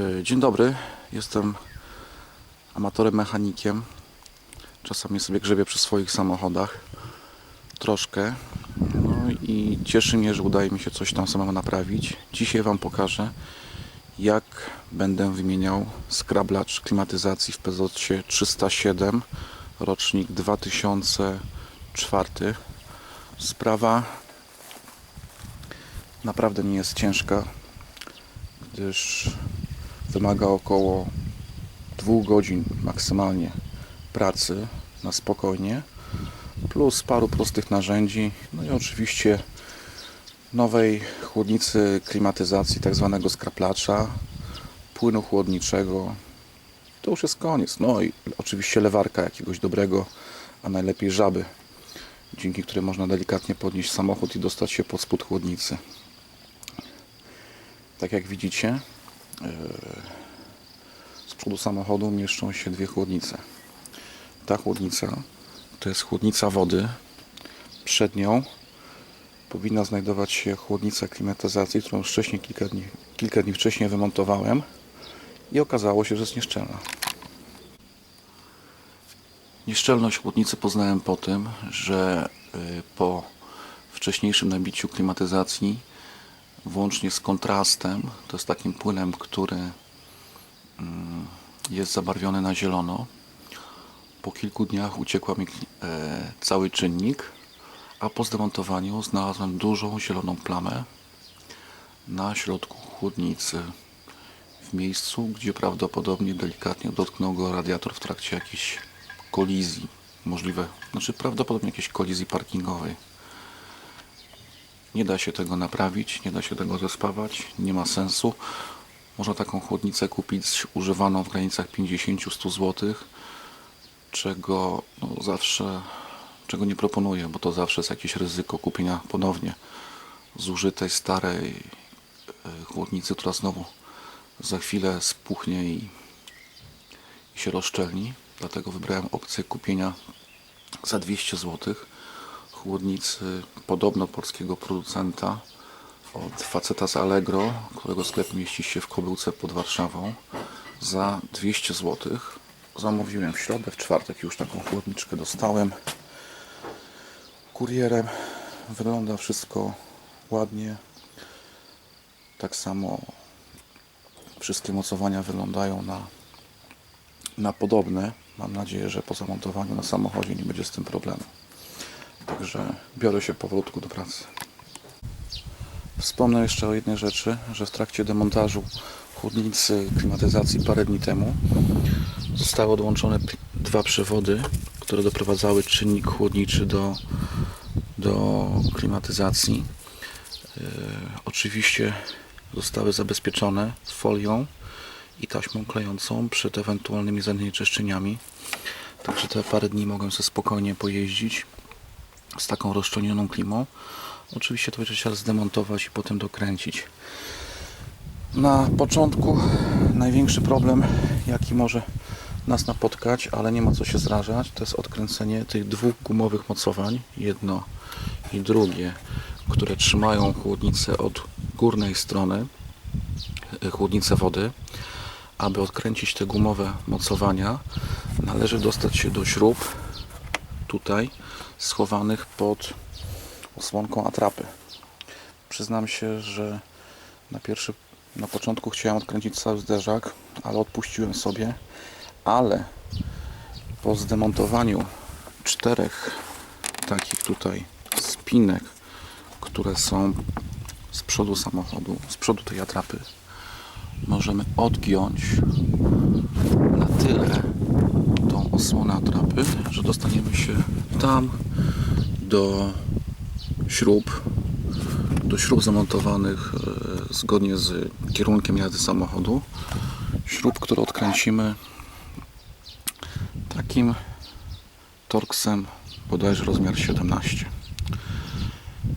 E, Dzień dobry, jestem amatorem mechanikiem. Czasami sobie grzebię przy swoich samochodach. Troszkę. No i cieszy mnie, że udaje mi się coś tam samemu naprawić. Dzisiaj Wam pokażę, jak będę wymieniał skrablacz klimatyzacji w Pezocie 307, rocznik 2004. Sprawa naprawdę nie jest ciężka, gdyż wymaga około dwóch godzin maksymalnie pracy na spokojnie, plus paru prostych narzędzi, no i oczywiście nowej chłodnicy klimatyzacji, tak zwanego skraplacza, płynu chłodniczego. To już jest koniec. No i oczywiście lewarka jakiegoś dobrego, a najlepiej żaby, dzięki której można delikatnie podnieść samochód i dostać się pod spód chłodnicy. Tak jak widzicie, z przodu samochodu mieszczą się dwie chłodnice. Ta chłodnica to jest chłodnica wody. Przed nią powinna znajdować się chłodnica klimatyzacji, którą wcześniej, kilka dni, kilka dni wcześniej wymontowałem i okazało się, że jest nieszczelna. Nieszczelność chłodnicy poznałem po tym, że y, po wcześniejszym nabiciu klimatyzacji włącznie z kontrastem, to jest takim płynem, który mm, jest zabarwiony na zielono. Po kilku dniach uciekła mi e, cały czynnik, a po zdemontowaniu znalazłem dużą zieloną plamę na środku chłodnicy. W miejscu, gdzie prawdopodobnie delikatnie dotknął go radiator w trakcie jakiejś kolizji. Możliwe, znaczy prawdopodobnie jakiejś kolizji parkingowej. Nie da się tego naprawić, nie da się tego zespawać, nie ma sensu. Można taką chłodnicę kupić używaną w granicach 50-100 zł, czego no, zawsze, czego nie proponuję, bo to zawsze jest jakieś ryzyko kupienia ponownie zużytej, starej e, chłodnicy, która znowu za chwilę spuchnie i, i się rozszczelni. Dlatego wybrałem opcję kupienia za 200 zł chłodnicy podobno polskiego producenta od faceta z Allegro, którego sklep mieści się w Kobyłce pod Warszawą za 200 zł. Zamówiłem w środę, w czwartek już taką chłodniczkę dostałem kurierem. Wygląda wszystko ładnie. Tak samo wszystkie mocowania wyglądają na, na podobne. Mam nadzieję, że po zamontowaniu na samochodzie nie będzie z tym problemu. Także biorę się powolutku do pracy. Wspomnę jeszcze o jednej rzeczy, że w trakcie demontażu chłodnicy klimatyzacji parę dni temu zostały odłączone dwa przewody, które doprowadzały czynnik chłodniczy do, do klimatyzacji. Yy, oczywiście zostały zabezpieczone folią i taśmą klejącą przed ewentualnymi zanieczyszczeniami. Także te parę dni mogłem sobie spokojnie pojeździć z taką rozszczelnioną klimą. Oczywiście to będzie trzeba zdemontować i potem dokręcić. Na początku największy problem, jaki może nas napotkać, ale nie ma co się zrażać, to jest odkręcenie tych dwóch gumowych mocowań, jedno i drugie, które trzymają chłodnicę od górnej strony, e, chłodnicę wody. Aby odkręcić te gumowe mocowania, należy dostać się do śrub tutaj schowanych pod osłonką atrapy. Przyznam się, że na pierwszy, na początku chciałem odkręcić cały zderzak, ale odpuściłem sobie, ale po zdemontowaniu czterech takich tutaj spinek, które są z przodu samochodu, z przodu tej atrapy, możemy odgiąć na tyle tą osłonę atrapy, że dostaniemy się tam do śrub, do śrub zamontowanych e, zgodnie z kierunkiem jazdy samochodu. Śrub, które odkręcimy takim torksem bodajże rozmiar 17.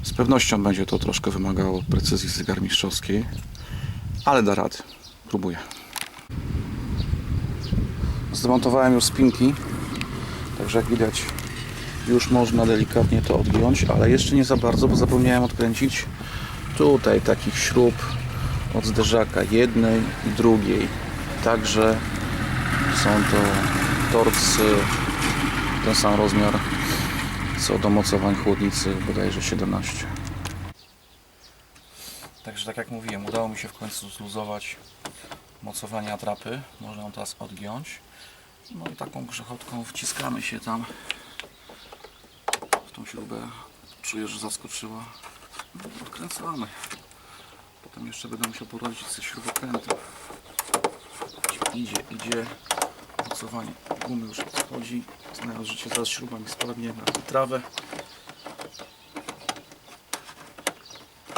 Z pewnością będzie to troszkę wymagało precyzji zegarmistrzowskiej, ale da rady. Próbuję. Zdemontowałem już spinki, także jak widać już można delikatnie to odgiąć, ale jeszcze nie za bardzo, bo zapomniałem odkręcić tutaj takich śrub od zderzaka jednej i drugiej. Także są to torcy, ten sam rozmiar co do mocowań chłodnicy, bodajże 17. Także tak jak mówiłem, udało mi się w końcu zluzować mocowanie atrapy. Można ją teraz odgiąć. No i taką grzechotką wciskamy się tam w tą śrubę. Czuję, że zaskoczyła. No, Odkręcamy. Potem jeszcze będę musiał porobić ze śrubokrętem. Idzie, idzie. Mocowanie gumy już odchodzi. Znając życie, zaraz śruba mi spadnie na trawę.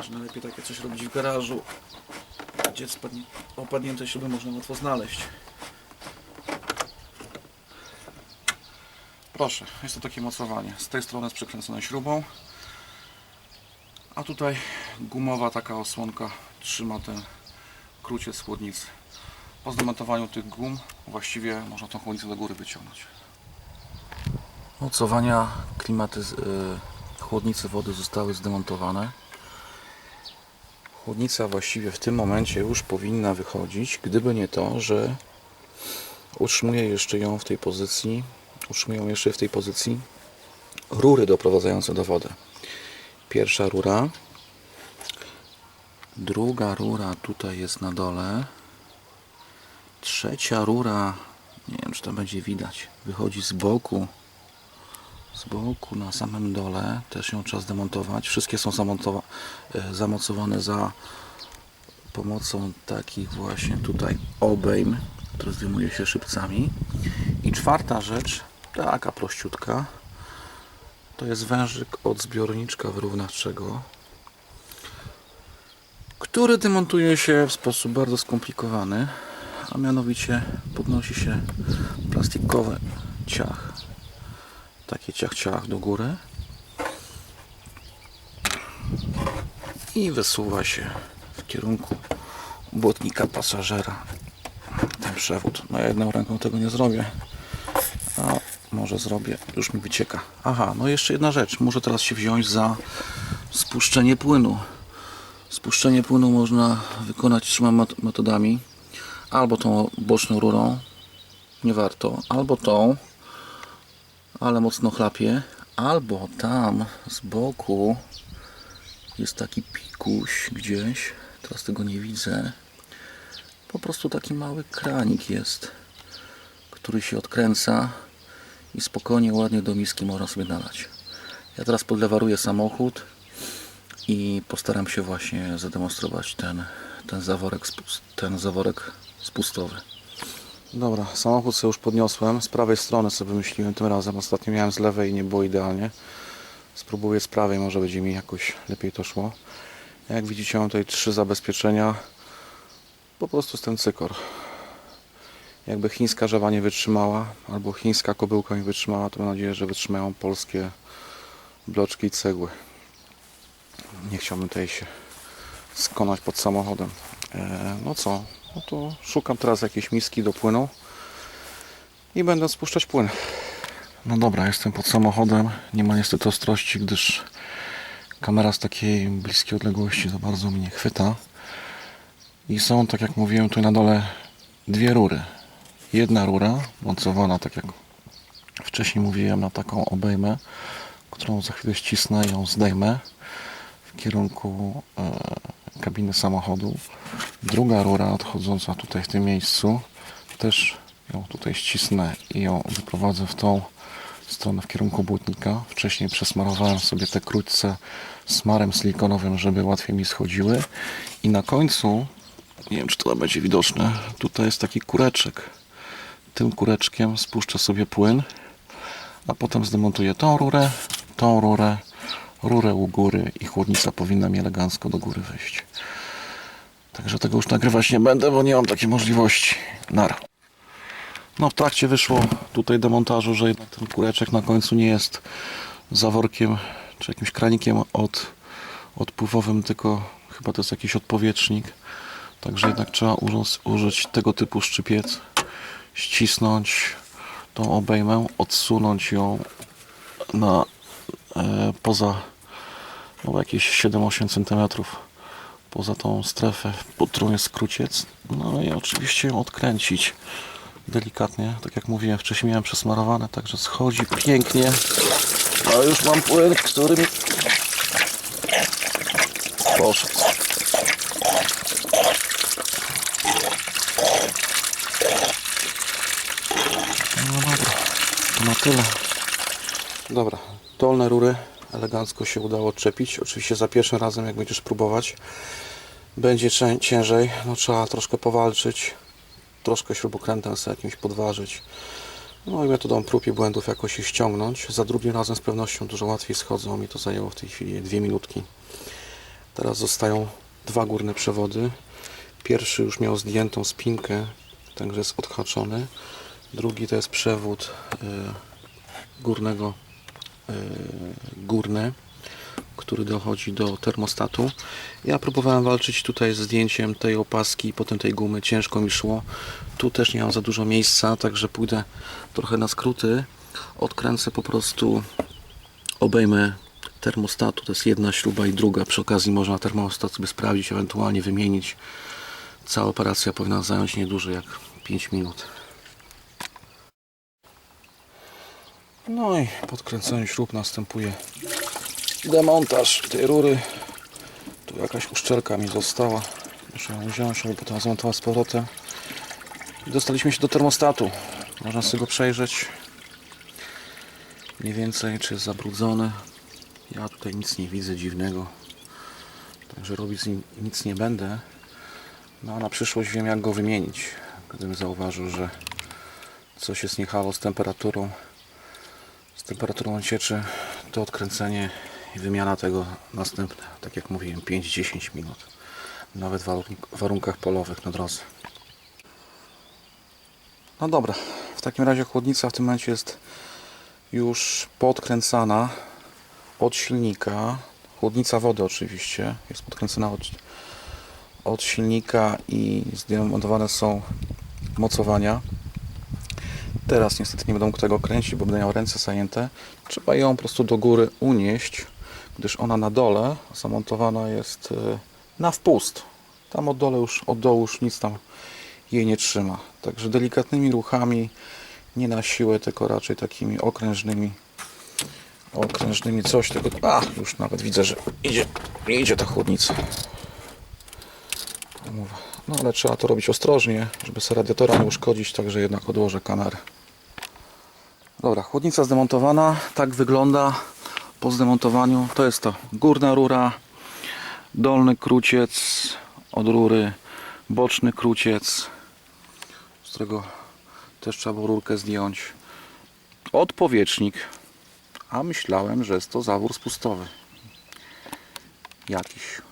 Że najlepiej takie coś robić w garażu, gdzie spadnie, opadnięte śruby można łatwo znaleźć. Proszę, jest to takie mocowanie. Z tej strony z przekręconą śrubą, a tutaj gumowa taka osłonka trzyma ten kruciec chłodnicy. Po zdemontowaniu tych gum właściwie można tą chłodnicę do góry wyciągnąć. Mocowania klimatyz... y, chłodnicy wody zostały zdemontowane. Chłodnica właściwie w tym momencie już powinna wychodzić, gdyby nie to, że utrzymuję jeszcze ją w tej pozycji, utrzymują jeszcze w tej pozycji rury doprowadzające do wody. Pierwsza rura, druga rura tutaj jest na dole, trzecia rura, nie wiem czy to będzie widać, wychodzi z boku, z boku na samym dole, też ją trzeba zdemontować. Wszystkie są e, zamocowane za pomocą takich właśnie tutaj obejm, które zdejmuje się szybcami. I czwarta rzecz, taka prościutka, to jest wężyk od zbiorniczka wyrównawczego, który demontuje się w sposób bardzo skomplikowany, a mianowicie podnosi się plastikowy ciach, takie ciach ciach do góry i wysuwa się w kierunku błotnika pasażera ten przewód. No jedną ręką tego nie zrobię. Może zrobię, już mi wycieka. Aha, no jeszcze jedna rzecz. Muszę teraz się wziąć za spuszczenie płynu. Spuszczenie płynu można wykonać trzema metodami. Albo tą boczną rurą, nie warto, albo tą, ale mocno chlapie, albo tam z boku jest taki pikuś gdzieś, teraz tego nie widzę. Po prostu taki mały kranik jest, który się odkręca i spokojnie, ładnie do miski można sobie nalać. Ja teraz podlewaruję samochód i postaram się właśnie zademonstrować ten, ten, zaworek, ten zaworek spustowy. Dobra, samochód sobie już podniosłem. Z prawej strony sobie wymyśliłem tym razem. Ostatnio miałem z lewej i nie było idealnie. Spróbuję z prawej, może będzie mi jakoś lepiej to szło. Jak widzicie mam tutaj trzy zabezpieczenia. Po prostu jest ten cykor. Jakby chińska żawa nie wytrzymała, albo chińska kobyłka nie wytrzymała, to mam nadzieję, że wytrzymają polskie bloczki i cegły. Nie chciałbym tutaj się skonać pod samochodem. E, no co, no to szukam teraz jakiejś miski do płynu i będę spuszczać płyn. No dobra, jestem pod samochodem. Nie ma niestety ostrości, gdyż kamera z takiej bliskiej odległości za bardzo mnie chwyta. I są, tak jak mówiłem, tu na dole dwie rury. Jedna rura, mocowana, tak jak wcześniej mówiłem, na taką obejmę, którą za chwilę ścisnę i ją zdejmę w kierunku e, kabiny samochodu. Druga rura odchodząca tutaj w tym miejscu, też ją tutaj ścisnę i ją wyprowadzę w tą stronę w kierunku błotnika. Wcześniej przesmarowałem sobie te krótce smarem silikonowym, żeby łatwiej mi schodziły. I na końcu, nie wiem czy to będzie widoczne, tutaj jest taki kureczek. Tym kureczkiem spuszczę sobie płyn, a potem zdemontuję tą rurę, tą rurę, rurę u góry i chłodnica powinna mi elegancko do góry wyjść. Także tego już nagrywać nie będę, bo nie mam takiej możliwości. Nara. No w trakcie wyszło tutaj demontażu, że jednak ten kureczek na końcu nie jest zaworkiem czy jakimś kranikiem od, odpływowym, tylko chyba to jest jakiś odpowietrznik. Także jednak trzeba użyć, użyć tego typu szczypiec, ścisnąć tą obejmę, odsunąć ją na e, poza no, jakieś 7-8 cm poza tą strefę, pod jest kruciec. No i oczywiście ją odkręcić delikatnie. Tak jak mówiłem wcześniej miałem przesmarowane, także schodzi pięknie. A już mam płyn, który mi poszedł. No dobra, to na tyle. Dobra, dolne rury elegancko się udało odczepić. Oczywiście za pierwszym razem, jak będziesz próbować, będzie cię- ciężej. No trzeba troszkę powalczyć, troszkę śrubokrętem sobie jakimś podważyć. No i metodą prób i błędów jakoś ich ściągnąć. Za drugim razem z pewnością dużo łatwiej schodzą. Mi to zajęło w tej chwili dwie minutki. Teraz zostają dwa górne przewody. Pierwszy już miał zdjętą spinkę, także jest odhaczony. Drugi to jest przewód y, górnego y, górny, który dochodzi do termostatu. Ja próbowałem walczyć tutaj z zdjęciem tej opaski, potem tej gumy, ciężko mi szło. Tu też nie mam za dużo miejsca, także pójdę trochę na skróty. Odkręcę po prostu, obejmę termostatu, to jest jedna śruba i druga. Przy okazji można termostat sobie sprawdzić, ewentualnie wymienić. Cała operacja powinna zająć nie dłużej jak 5 minut. No i po odkręceniu śrub następuje demontaż tej rury. Tu jakaś uszczelka mi została. Muszę ją wziąć, żeby potem zmontować z powrotem. I dostaliśmy się do termostatu. Można sobie go przejrzeć. Mniej więcej, czy jest zabrudzony. Ja tutaj nic nie widzę dziwnego. Także robić z nim nic nie będę. No a na przyszłość wiem jak go wymienić. Gdybym zauważył, że coś jest niehalo z temperaturą temperaturą cieczy to odkręcenie i wymiana tego następne, tak jak mówiłem 5-10 minut. Nawet w warunk- warunkach polowych na drodze. No dobra w takim razie chłodnica w tym momencie jest już podkręcana od silnika. Chłodnica wody oczywiście jest podkręcona od, od silnika i zdemontowane są mocowania Teraz niestety nie będę mógł tego kręcić, bo będę miał ręce zajęte. Trzeba ją po prostu do góry unieść, gdyż ona na dole zamontowana jest y, na wpust. Tam od, dole już, od dołu już nic tam jej nie trzyma. Także delikatnymi ruchami, nie na siłę, tylko raczej takimi okrężnymi okrężnymi coś tego. A, już nawet widzę, że idzie, idzie ta chłodnica. Mówię. No ale trzeba to robić ostrożnie, żeby sobie radiatora nie uszkodzić, także jednak odłożę kamerę. Dobra, chłodnica zdemontowana, tak wygląda po zdemontowaniu. To jest to górna rura, dolny kruciec od rury, boczny kruciec, z którego też trzeba było rurkę zdjąć. Odpowietrznik, a myślałem, że jest to zawór spustowy. Jakiś.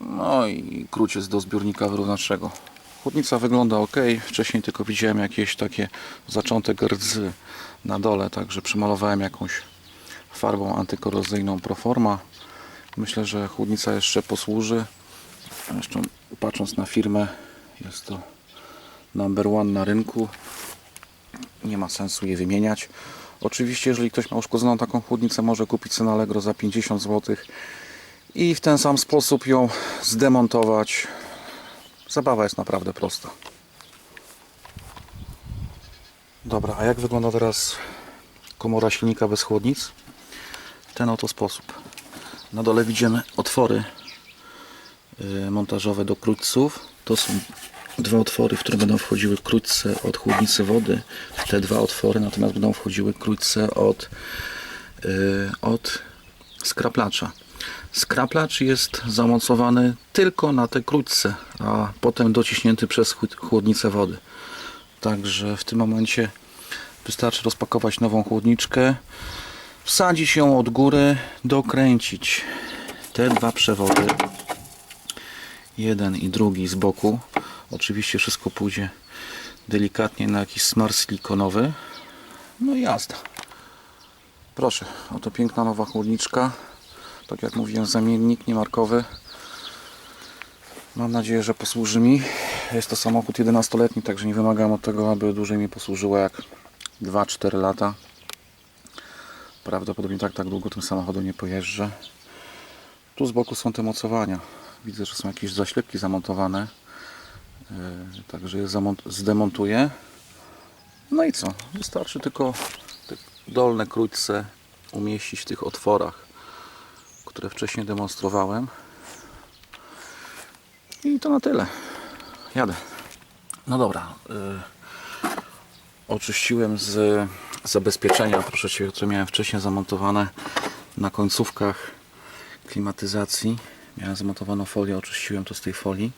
No i kruciec do zbiornika wyrównawczego. Chłodnica wygląda ok. Wcześniej tylko widziałem jakieś takie zaczątek rdzy na dole, także przymalowałem jakąś farbą antykorozyjną Proforma. Myślę, że chłodnica jeszcze posłuży. Zresztą patrząc na firmę, jest to number one na rynku. Nie ma sensu je wymieniać. Oczywiście, jeżeli ktoś ma uszkodzoną taką chłodnicę, może kupić na Allegro za 50 zł i w ten sam sposób ją zdemontować. Zabawa jest naprawdę prosta. Dobra, a jak wygląda teraz komora silnika bez chłodnic? Ten oto sposób. Na dole widzimy otwory y, montażowe do krótców. To są dwa otwory, w które będą wchodziły krótce od chłodnicy wody. Te dwa otwory natomiast będą wchodziły krótce od, y, od skraplacza. Skraplacz jest zamocowany tylko na te krótce, a potem dociśnięty przez chłod- chłodnicę wody. Także w tym momencie wystarczy rozpakować nową chłodniczkę, wsadzić ją od góry, dokręcić te dwa przewody, jeden i drugi z boku. Oczywiście wszystko pójdzie delikatnie na jakiś smar silikonowy. No i jazda. Proszę, oto piękna nowa chłodniczka. Tak jak mówiłem, zamiennik niemarkowy. Mam nadzieję, że posłuży mi. Jest to samochód 11-letni, także nie wymagam od tego, aby dłużej mi posłużyło jak 2-4 lata. Prawdopodobnie tak, tak długo tym samochodem nie pojeżdżę. Tu z boku są te mocowania. Widzę, że są jakieś zaślepki zamontowane. Yy, Także je zdemontuję. No i co? Wystarczy tylko te dolne krótce umieścić w tych otworach, które wcześniej demonstrowałem. I to na tyle. Jadę. No dobra. y, oczyściłem z zabezpieczenia troszeczkę, które miałem wcześniej zamontowane na końcówkach klimatyzacji. Miałem zamontowaną folię, oczyściłem to z tej folii.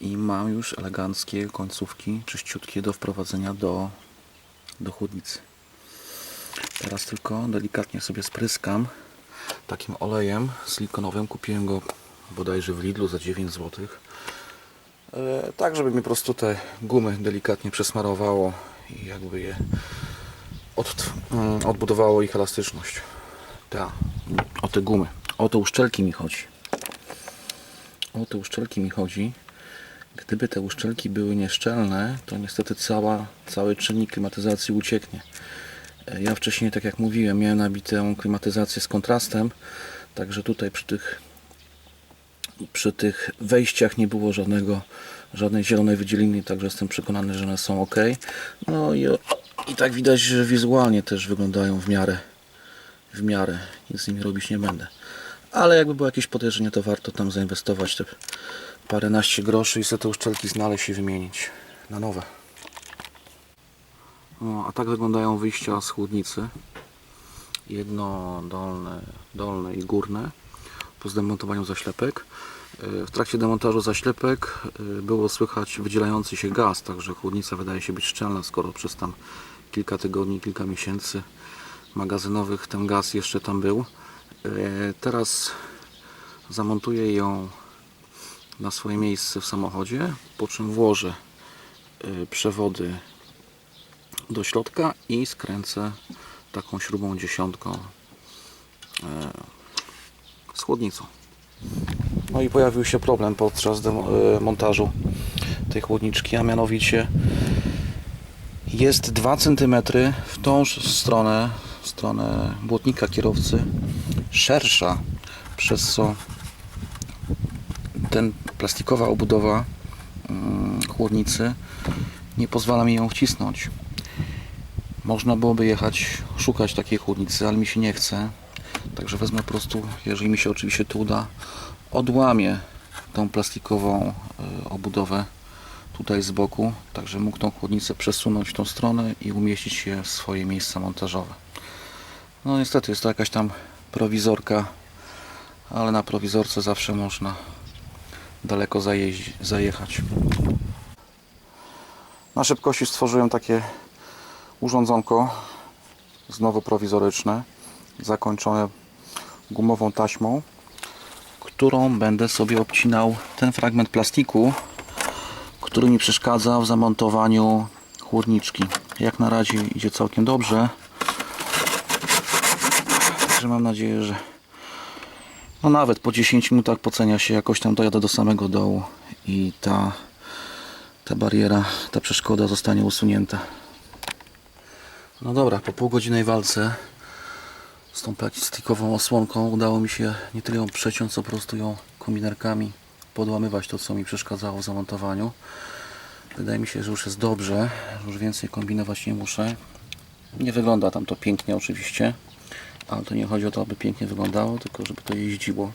I mam już eleganckie końcówki, czyściutkie do wprowadzenia do, do chłodnicy. Teraz tylko delikatnie sobie spryskam takim olejem silikonowym. Kupiłem go bodajże w Lidlu za 9 zł. E, Tak, żeby mi po prostu te gumy delikatnie przesmarowało i jakby je od, mm, odbudowało ich elastyczność. Ta, o te gumy, o te uszczelki mi chodzi. O te uszczelki mi chodzi. Gdyby te uszczelki były nieszczelne, to niestety cała, cały czynnik klimatyzacji ucieknie. Ja wcześniej, tak jak mówiłem, miałem nabitą klimatyzację z kontrastem, także tutaj przy tych, przy tych wejściach nie było żadnego, żadnej zielonej wydzieliny, także jestem przekonany, że one są ok. No i, i tak widać, że wizualnie też wyglądają w miarę, w miarę, nic z nimi robić nie będę. Ale jakby było jakieś podejrzenie, to warto tam zainwestować te paręnaście groszy i sobie te uszczelki znaleźć i wymienić na nowe. O, a tak wyglądają wyjścia z chłodnicy. Jedno dolne, dolne i górne po zdemontowaniu zaślepek. Yy, W trakcie demontażu zaślepek yy, było słychać wydzielający się gaz, także chłodnica wydaje się być szczelna, skoro przez tam kilka tygodni, kilka miesięcy magazynowych ten gaz jeszcze tam był. Yy, Teraz zamontuję ją na swoje miejsce w samochodzie, po czym włożę przewody do środka i skręcę taką śrubą dziesiątką z chłodnicą. No i pojawił się problem podczas y, montażu tej chłodniczki, a mianowicie jest 2 cm w tą stronę, w stronę błotnika kierowcy szersza, przez co ten plastikowa obudowa mm, chłodnicy nie pozwala mi ją wcisnąć. Można byłoby jechać, szukać takiej chłodnicy, ale mi się nie chce. Także wezmę po prostu, jeżeli mi się oczywiście to uda, odłamię tą plastikową y, obudowę tutaj z boku, także mógł tą chłodnicę przesunąć w tą stronę i umieścić je w swoje miejsca montażowe. No niestety jest to jakaś tam prowizorka, ale na prowizorce zawsze można daleko zajeździ, zajechać. Na szybkości stworzyłem takie urządzonko, znowu prowizoryczne, zakończone gumową taśmą, którą będę sobie obcinał ten fragment plastiku, który mi przeszkadza w zamontowaniu chłodniczki. Jak na razie idzie całkiem dobrze. Także mam nadzieję, że no nawet po 10 minutach pocenia się, jakoś tam dojadę do samego dołu i ta, ta bariera, ta przeszkoda zostanie usunięta. No dobra, po półgodzinnej walce z tą plastikową osłonką udało mi się nie tyle ją przeciąć, co po prostu ją kombinerkami podłamywać to, co mi przeszkadzało w zamontowaniu. Wydaje mi się, że już jest dobrze, już więcej kombinować nie muszę. Nie wygląda tam to pięknie oczywiście, ale to nie chodzi o to, aby pięknie wyglądało, tylko żeby to jeździło.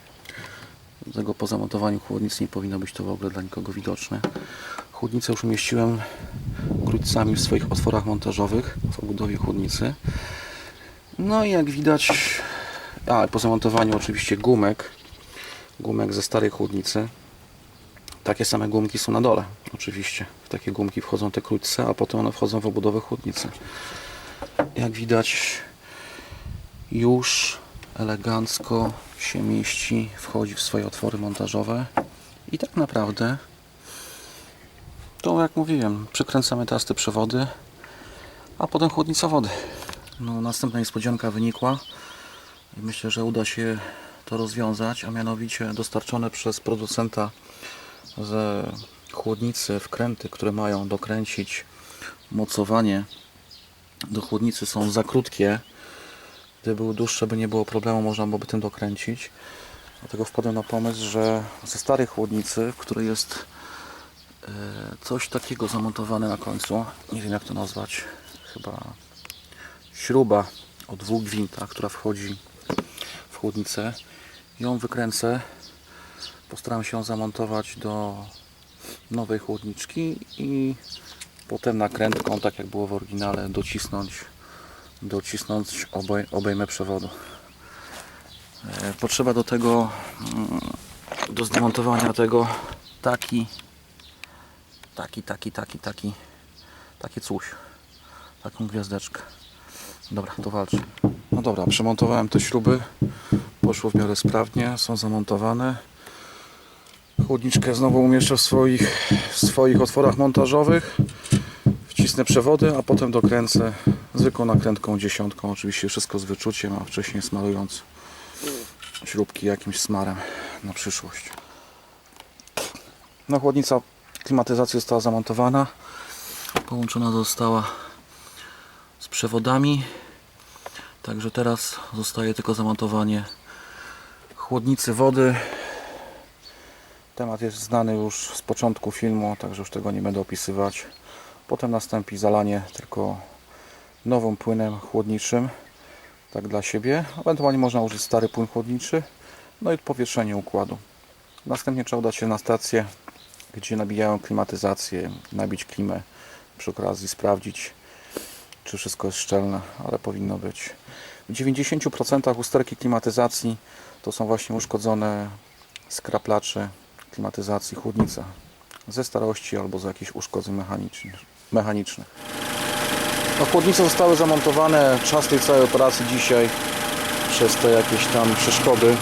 Dlatego po zamontowaniu chłodnicy nie powinno być to w ogóle dla nikogo widoczne. Chłodnicę już umieściłem krótcami w swoich otworach montażowych w obudowie chłodnicy. No i jak widać, a po zamontowaniu oczywiście gumek, gumek ze starej chłodnicy. Takie same gumki są na dole, oczywiście. W takie gumki wchodzą te krótce, a potem one wchodzą w obudowę chłodnicy. Jak widać, już elegancko się mieści, wchodzi w swoje otwory montażowe i tak naprawdę to jak mówiłem, przykręcamy teraz te przewody, a potem chłodnica wody. No, następna niespodzianka wynikła i myślę, że uda się to rozwiązać, a mianowicie dostarczone przez producenta ze chłodnicy wkręty, które mają dokręcić mocowanie do chłodnicy są za krótkie. Gdyby były dłuższe, by nie było problemu, można byłoby tym dokręcić. Dlatego wpadłem na pomysł, że ze starej chłodnicy, w której jest coś takiego zamontowane na końcu, nie wiem jak to nazwać, chyba śruba o dwóch gwintach, która wchodzi w chłodnicę, ją wykręcę, postaram się ją zamontować do nowej chłodniczki i potem nakrętką, tak jak było w oryginale, docisnąć, docisnąć obej, obejmę przewodu. E, Potrzeba do tego, mm, do zdemontowania tego taki, taki, taki, taki, taki, takie coś, taką gwiazdeczkę. Dobra, to walczy. No dobra, przemontowałem te śruby, poszło w miarę sprawnie, są zamontowane. Chłodniczkę znowu umieszczę w swoich, w swoich otworach montażowych. Wcisnę przewody, a potem dokręcę zwykłą nakrętką dziesiątką. Oczywiście wszystko z wyczuciem, a wcześniej smarując śrubki jakimś smarem na przyszłość. No chłodnica klimatyzacji została zamontowana. Połączona została z przewodami. Także teraz zostaje tylko zamontowanie chłodnicy wody. Temat jest znany już z początku filmu, także już tego nie będę opisywać. Potem nastąpi zalanie tylko nowym płynem chłodniczym, tak dla siebie. Ewentualnie można użyć stary płyn chłodniczy, no i odpowietrzenie układu. Następnie trzeba udać się na stację, gdzie nabijają klimatyzację, nabić klimę, przy okazji sprawdzić, czy wszystko jest szczelne, ale powinno być. W 90% usterki klimatyzacji to są właśnie uszkodzone skraplacze klimatyzacji chłodnica ze starości albo z jakichś uszkodzeń mechanicznych. mechanicznych. No, chłodnice zostały zamontowane. Czas tej całej operacji dzisiaj przez te jakieś tam przeszkody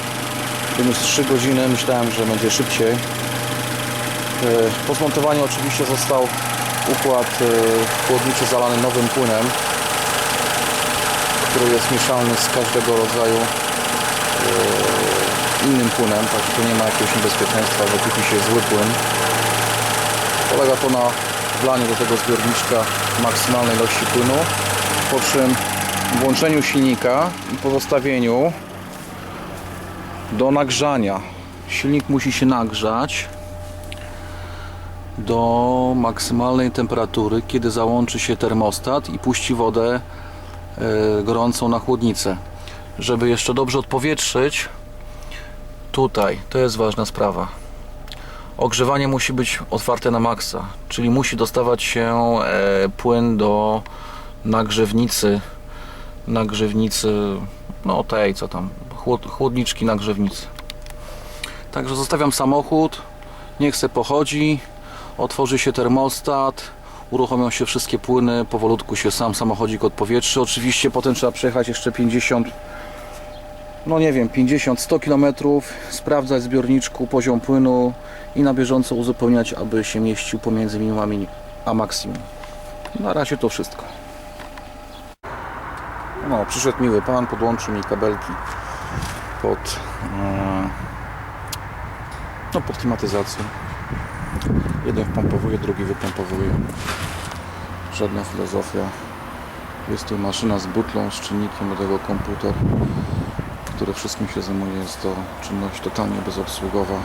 wyniósł 3 godziny. Myślałem, że będzie szybciej. E, Po zmontowaniu oczywiście został układ e, chłodniczy zalany nowym płynem, który jest mieszalny z każdego rodzaju e, innym płynem, także tu nie ma jakiegoś niebezpieczeństwa, że kupi się zły płyn. Polega to na wlaniu do tego zbiorniczka maksymalnej ilości płynu, po czym włączeniu silnika i pozostawieniu do nagrzania. Silnik musi się nagrzać do maksymalnej temperatury, kiedy załączy się termostat i puści wodę e, gorącą na chłodnicę. Żeby jeszcze dobrze odpowietrzyć, tutaj, to jest ważna sprawa. Ogrzewanie musi być otwarte na maksa, czyli musi dostawać się e, płyn do nagrzewnicy, nagrzewnicy, no tej co tam, chłod, chłodniczki nagrzewnicy. Także zostawiam samochód, niech se pochodzi, otworzy się termostat, uruchomią się wszystkie płyny, powolutku się sam samochodzik odpowietrzy. Oczywiście potem trzeba przejechać jeszcze 50 no nie wiem, 50-100 km, sprawdzać w zbiorniczku poziom płynu i na bieżąco uzupełniać, aby się mieścił pomiędzy minimum a maksimum. Na razie to wszystko. No, przyszedł miły pan, podłączył mi kabelki pod, e, no, pod klimatyzację. Jeden wpompowuje, drugi wypompowuje. Żadna filozofia. Jest tu maszyna z butlą, z czynnikiem do tego komputer które wszystkim się zajmuje. Jest to czynność totalnie bezobsługowa.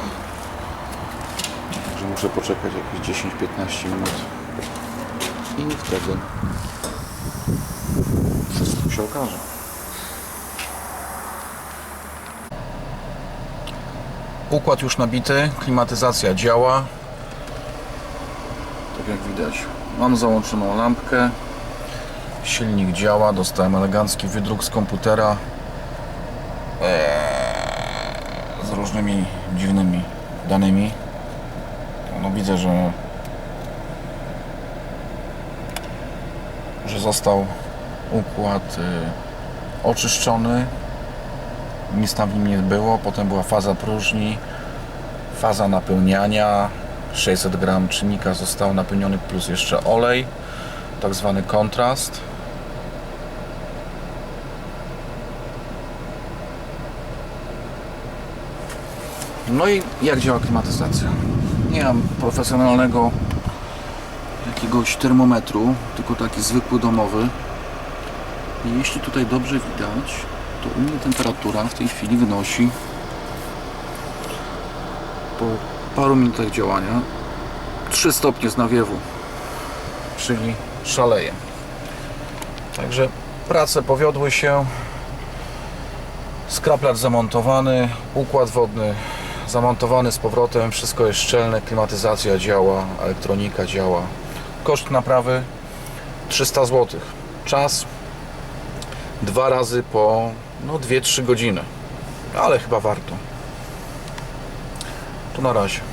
Także muszę poczekać jakieś 10-15 minut i wtedy wszystko się okaże. Układ już nabity, klimatyzacja działa. Jak widać, mam załączoną lampkę. Silnik działa, dostałem elegancki wydruk z komputera z różnymi dziwnymi danymi. No widzę, że że został układ y, oczyszczony. Nic tam w nim nie było. Potem była faza próżni, faza napełniania. 600 gram czynnika został napełniony plus jeszcze olej, tak zwany kontrast. No i jak działa klimatyzacja? Nie mam profesjonalnego jakiegoś termometru, tylko taki zwykły domowy. I jeśli tutaj dobrze widać, to u mnie temperatura w tej chwili wynosi po paru minutach działania 3 stopnie z nawiewu, czyli szaleje. Także prace powiodły się. Skraplacz zamontowany, układ wodny zamontowany z powrotem, wszystko jest szczelne, klimatyzacja działa, elektronika działa. Koszt naprawy 300 zł. Czas dwa razy po no 2-3 godziny, ale chyba warto. To na razie.